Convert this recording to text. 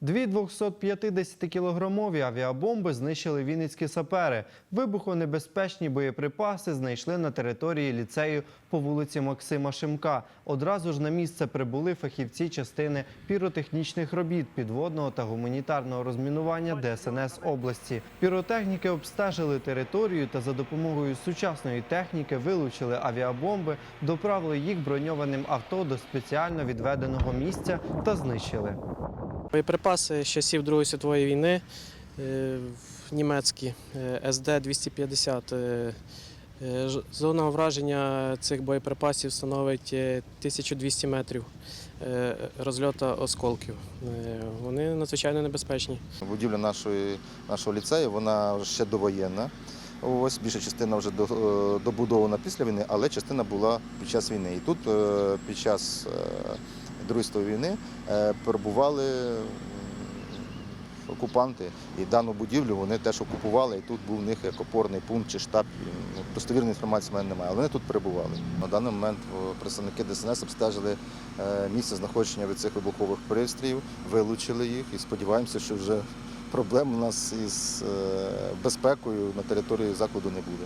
Дві 250-кілограмові авіабомби знищили вінницькі сапери. Вибухонебезпечні боєприпаси знайшли на території ліцею по вулиці Максима Шимка. Одразу ж на місце прибули фахівці частини піротехнічних робіт, підводного та гуманітарного розмінування ДСНС області. Піротехніки обстежили територію та за допомогою сучасної техніки вилучили авіабомби, доправили їх броньованим авто до спеціально відведеного місця та знищили. Боєприпаси з часів Другої світової війни е, німецькі е, СД-250. е, Зона враження цих боєприпасів становить е, 1200 метрів розльоту осколків. Вони надзвичайно небезпечні. Будівля нашої, нашого ліцею, вона ще довоєнна. Ось більша частина вже до- добудована після війни, але частина була під час війни. І тут під час Другої світової війни е, перебували окупанти. І дану будівлю вони теж окупували, і тут був у них як опорний пункт чи штаб. Ну, Достовірної інформації в мене немає, але вони тут перебували. На даний момент представники ДСНС обстежили е, місце знаходження від цих вибухових пристроїв, вилучили їх і сподіваємося, що вже проблем у нас із е, безпекою на території закладу не буде.